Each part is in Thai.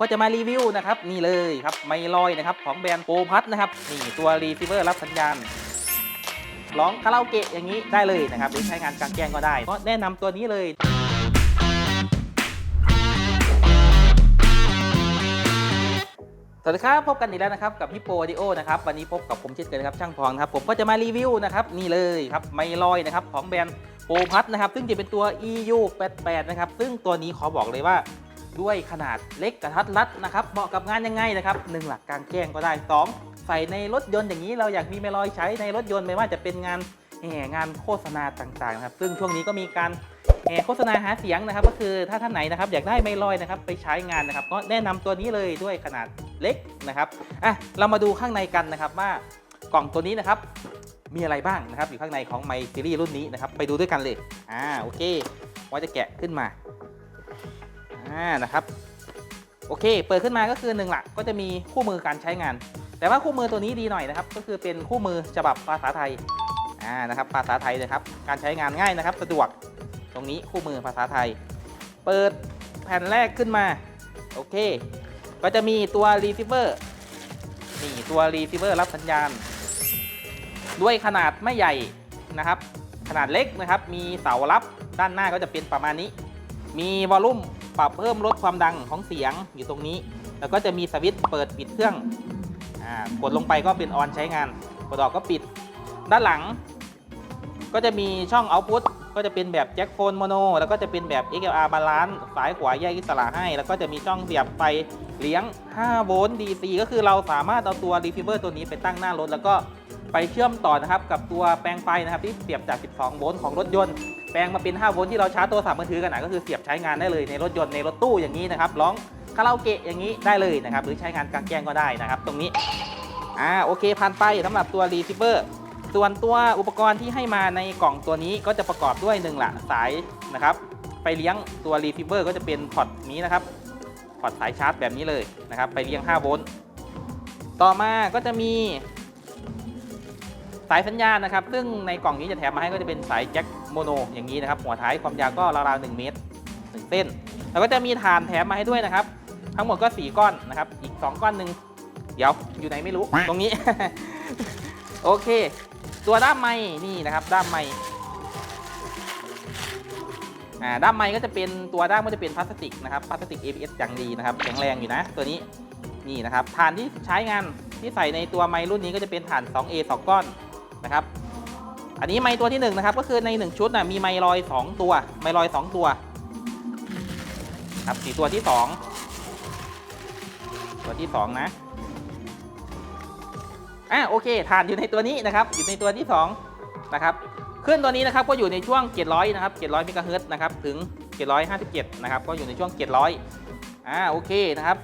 ก็จะมารีวิวนะครับนี่เลยครับไมลอยนะครับของแบรนด์โปรพัทนะครับนี่ตัวรีเซิเวอร์รับสัญญาณร้องคาราโอเกะอย่างนี้ได้เลยนะครับหรือใช้งานกลางแจ้งก็ได้ ก็แนะนำตัวนี้เลยสวัสดีครับพบกันอีกแล้วนะครับกับพี่โปรดิโอนะครับวันนี้พบกับผมเช่นเคยนครับช่างพองนะครับผมก็จะมารีวิวนะครับนี่เลยครับไมลอยนะครับของแบรนด์โปรพัทนะครับซึ่งจะเป็นตัว EU 88 นะครับซึ่งตัวนี้ขอบอกเลยว่า ด้วยขนาดเล็กกระทัดรัดนะครับเหมาะกับงานยังไงนะครับหนึ่งหลักกลางแจ้งก็ได้สองใส่ในรถยนต์อย่างนี้เราอยากมีไมลอยใช้ในรถยนต์ไม่ว่าจะเป็นงานแห่งานโฆษณาต่างๆนะครับ ซึ่งช่วงนี้ก็มีการแห่โฆษณาหาเสียงนะครับ ก็คือถ้าท่านไหนนะครับอยากได้ไมลอยนะครับไปใช้งานนะครับ ก็แนะนำตัวนี้เลยด้วยขนาดเล็กนะครับอะเรามาดูข้างในกันนะครับว่ากล่องตัวนี้นะครับมีอะไรบ้างนะครับอยู่ข้างในของไมซีรีส์รุ่นนี้นะครับไปดูด้วยกันเลยอ่าโอเคว่าจะแกะขึ้นมา อ่านะครับ โอเค เปิดขึ้นมาก็คือหนึ่งหลักก็จะมีคู่มือการใช้งาน แต่ว่าคู่มือตัวนี้ดีหน่อยนะครับ ก็คือเป็นคู่มือฉบับภาษาไทย อ่า นะครับ ภาษาไทยนะครับ การใช้งานง่ายนะครับ สะดวก ตรงนี้คู่มือภาษาไทย เปิดแผ่นแรกขึ้นมา โอเค ก็จะมีตัว receiver นี่ตัว receiver รับสัญญาณ ด้วยขนาดไม่ใหญ่นะครับ ขนาดเล็กนะครับ มีเสารับด้านหน้าก็จะเป็นประมาณนี้ มีวอลลุ่ม ปรับเพิ่มลดความดังของเสียงอยู่ตรงนี้ แล้วก็จะมีสวิตช์เปิดปิดเครื่องอกดลงไปก็เป็นออนใช้งานกดออกก็ปิด ด้านหลัง ก็จะมีช่องเอาพุตก็จะเป็นแบบแจ็คโฟนโมโนแล้วก็จะเป็นแบบ XLR บาลานซ์สายขวาแยกอิสระให้ แล้วก็จะมีช่องเสียบไฟเลี้ยง 5 โวลต์ DC ก็คือเราสามารถเอาตัวรี c ิเวอร์ตัวนี้ไปตั้งหน้ารถ แล้วก็ไปเชื่อมต่อนะครับกับตัวแปลงไฟนะครับที่เสียบจาก 12 โวลต์ของรถยนต์ แปลงมาเป็น 5 โวลต์ที่เราชาร์จโทรศัพท์มือถือกันนะก็คือเสียบใช้งานได้เลยในรถยนต์ในรถตู้อย่างนี้นะครับร้องคาราโอเกะอย่างนี้ได้เลยนะครับหรือใช้งานกลางแจ้งก็ได้นะครับ ตรงนี้อ่าโอเคผ่านไปสำหรับตัวรี c ิเวอร์ส่วนตัวอุปกรณ์ที่ให้มาในกล่องตัวนี้ก็จะประกอบด้วยหนึ่งละสายนะครับไปเลี้ยงตัวรี c ิเวอร์ก็จะเป็นพอร์ตนี้นะครับพอร์ตสายชาร์จแบบนี้เลยนะครับไปเลี้ยง 5 โวลต์ต่อมาก็จะมี สายสัญญาณนะครับ ซึ่งในกล่องนี้จะแถมมาให้ก็จะเป็นสายแจ็คโมโนอย่างนี้นะครับ หัวท้ายความยาวก็ราวๆ1เมตร1เส้น แล้วก็จะมีฐานแถมมาให้ด้วยนะครับ ทั้งหมดก็ 4 ก้อนนะครับ อีก 2 ก้อนหนึ่งเดี๋ยวอยู่ไหนไม่รู้ ตรงนี้ โอเค ตัวด้ามไม้นี่นะครับ ด้ามไม้อ่าด้ามไม้ก็จะเป็นตัวด้ามก็จะเป็นพลาสติกนะครับ พลาสติก ABS อย่างดีนะครับ แข็งแรงอยู่นะ ตัวนี้นี่นะครับฐานที่ใช้งานที่ใส่ในตัวไม้รุ่นนี้ก็จะเป็นฐาน 2A 2 ก้อน นะครับ อันนี้ไม้ตัวที่1นงนะครับก็คือใน 1 ชุดนะมีไม้ลอย 2 ตัว ไม้ลอย 2 ตัวครับสีตัวที่ 2 ตัวที่ 2 นะอะโอเคฐานอยู่ในตัวนี้นะครับอยู่ในตัวที่ 2 นะครับขึ้นตัวนี้นะครับก็อยู่ในช่วง 700 นะครับ 700เมกะเฮิรตซ์นะครับถึง 757 นะครับก็อยู่ในช่วง 700 อ่าโอเคนะครับ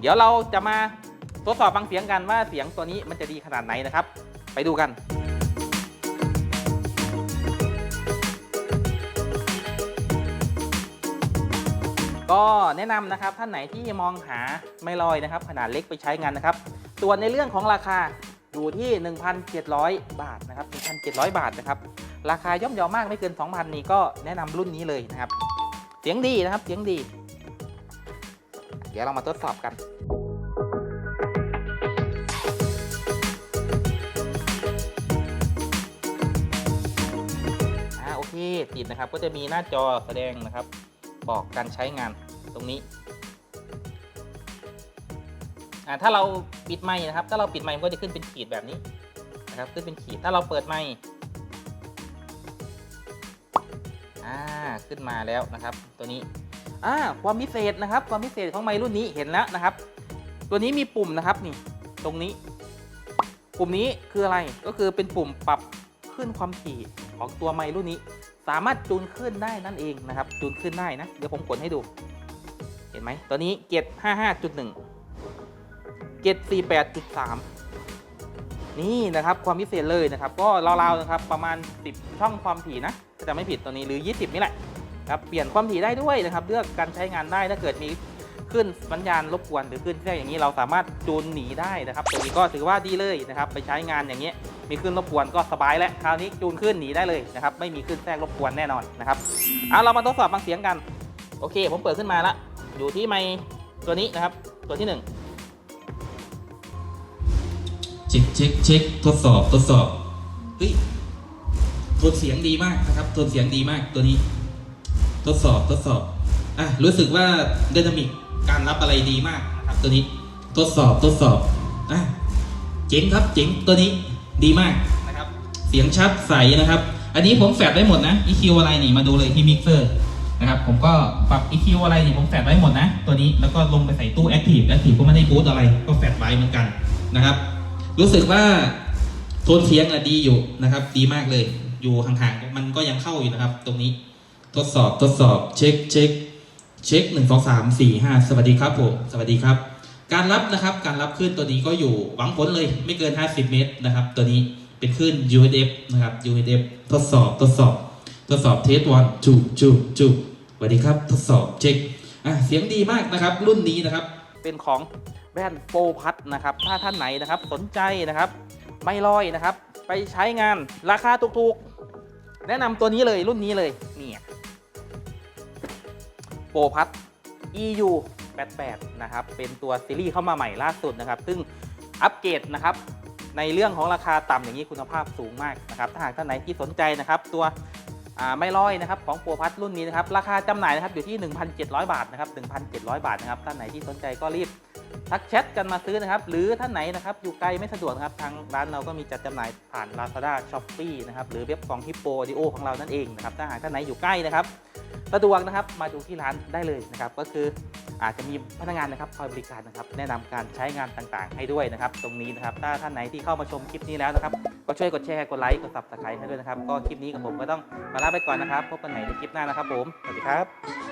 เดี๋ยวเราจะมาทดสอบฟังเสียงกันว่าเสียงตัวนี้มันจะดีขนาดไหนนะครับ ไปดูกัน ก็แนะนำนะครับท่านไหนที่มองหาไม่ลอยนะครับ ขนาดเล็กไปใช้งานนะครับส่วนในเรื่องของราคาอยู่ที่ 1,700 บาทนะครับ1,700 บาทนะครับ ราคาย่อมเยาวมากไม่เกิน 2,000 นี่ก็แนะนำรุ่นนี้เลยนะครับ เสียงดีนะครับเสียงดี เดี๋ยวเรามาทดสอบกันอ่าโอเคติดนะครับก็จะมีหน้าจอแสดงนะครับ บอกการใช้งานตรงนี้ถ้าเราปิดไมค์นะครับ ถ้าเราปิดไมค์มันก็จะขึ้นเป็นขีดแบบนี้นะครับ ขึ้นเป็นขีด ถ้าเราเปิดไมค์อ่า ขึ้นมาแล้วนะครับ ตัวนี้ อ่า ความพิเศษนะครับ ความพิเศษของไมค์รุ่นนี้เห็นแล้วนะครับ ตัวนี้มีปุ่มนะครับนี่ ตรงนี้ ปุ่มนี้คืออะไร ก็คือเป็นปุ่มปรับขึ้นความถี่ของตัวไมค์รุ่นนี้ สามารถจูนขึ้นได้นั่นเองนะครับ จูนขึ้นได้นะ เดี๋ยวผมกดให้ดู เห็นไหมตัวนี้เกต55.1เกต48.3 นี่นะครับความพิเศษเลยนะครับ ก็ราวๆนะครับประมาณ 10 ช่องความถี่นะถ้าจะไม่ผิดตัวนี้หรือ 20 นี่แหละครับเปลี่ยนความถี่ได้ด้วยนะครับ เลือกการใช้งานได้ถ้าเกิดมีขึ้นสัญญาณรบกวนหรือขึ้นแทรกอย่างนี้เราสามารถจูนหนีได้นะครับตัวนี้ก็ถือว่าดีเลยนะครับ ไปใช้งานอย่างเงี้ย มีขึ้นรบกวนก็สบายแล้วคราวนี้จูนขึ้นหนีได้เลยนะครับไม่มีขึ้นแทรกรบกวนแน่นอนนะครับเอาเรามาทดสอบฟังเสียงกันโอเค ผมเปิดขึ้นมาละอยู่ที่ไมค์ตัวนี้นะครับ ตัวที่หนึ่งเช็คเช็คเช็คทดสอบทดสอบเฮ้ยทนเสียงดีมากนะครับทนเสียงดีมากตัวนี้ ทดสอบทดสอบอะรู้สึกว่าเดนามิกการรับอะไรดีมากนะครับตัวนี้ ทดสอบทดสอบอะเจ๋งครับเจ๋งตัวนี้ ดีมากนะครับ เสียงชัดใสนะครับ อันนี้ผมแฟดไว้หมดนะ EQ อะไรนี่มาดูเลยที่มิกเซอร์นะครับผมก็ปรับ EQ อะไรนี่ผมแฟดไว้หมดนะ ตัวนี้แล้วก็ลงไปใส่ตู้ Active Active ก็ไม่ได้บูตอะไรก็แฟดไว้เหมือนกันนะครับ รู้สึกว่าโทนเสียงอะดีอยู่นะครับ ดีมากเลยอยู่ห่างๆมันก็ยังเข้าอยู่นะครับ ตรงนี้ทดสอบทดสอบเช็คเช็คเช็คหนึ่งสองสามสี่ห้าสวัสดีครับผม สวัสดีครับ การรับนะครับการรับคลื่นตัวนี้ก็อยู่หวังผลเลยไม่เกิน 50 เมตรนะครับ ตัวนี้เป็นคลื่น UHF นะครับ UHF ทดสอบทดสอบ ทดสอบเทสวันจูจูจูสวัสดีครับ ทดสอบเช็คอะเสียงดีมากนะครับ รุ่นนี้นะครับ เป็นของแบรนด์โปรพัทนะครับ ถ้าท่านไหนนะครับสนใจนะครับ ไม่ลอยนะครับ ไปใช้งานราคาถูกๆ แนะนำตัวนี้เลยรุ่นนี้เลยเนี่ยโปรพัท EU 88นะครับเป็นตัวซีรีส์เข้ามาใหม่ล่าสุดนะครับซึ่งอัปเกรดนะครับในเรื่องของราคาต่ำอย่างนี้คุณภาพสูงมากนะครับถ้าหากท่านไหนที่สนใจนะครับตัวไม่ร้อยนะครับของโปรพัทรุ่นนี้นะครับราคาจำหน่ายนะครับอยู่ที่ 1,700 บาทนะครับ1,700 บาทนะครับท่านไหนที่สนใจก็รีบทักแชทกันมาซื้อนะครับ หรือท่านไหนนะครับอยู่ไกลไม่สะดวกนะครับ ทางร้านเราก็มีจัดจำหน่ายผ่าน Lazada Shopee นะครับหรือเว็บของ Hippo Audio ของเรานั่นเองนะครับถ้าหากท่านไหนอยู่ใกล้นะครับ สะดวกนะครับมาดูที่ร้านได้เลยนะครับ ก็คืออาจจะมีพนักงานนะครับคอยบริการนะครับ แนะนำการใช้งานต่างๆ ให้ด้วยนะครับ ตรงนี้นะครับถ้าท่านไหนที่เข้ามาชมคลิปนี้แล้วนะครับ ก็ช่วยกดแชร์กดไลค์กดซับสไครต์ให้ด้วยนะครับ ก็คลิปนี้กับผมก็ต้องมาลาไปก่อนนะครับ พบกันใหม่ในคลิปหน้านะครับผมสวัสดีครับ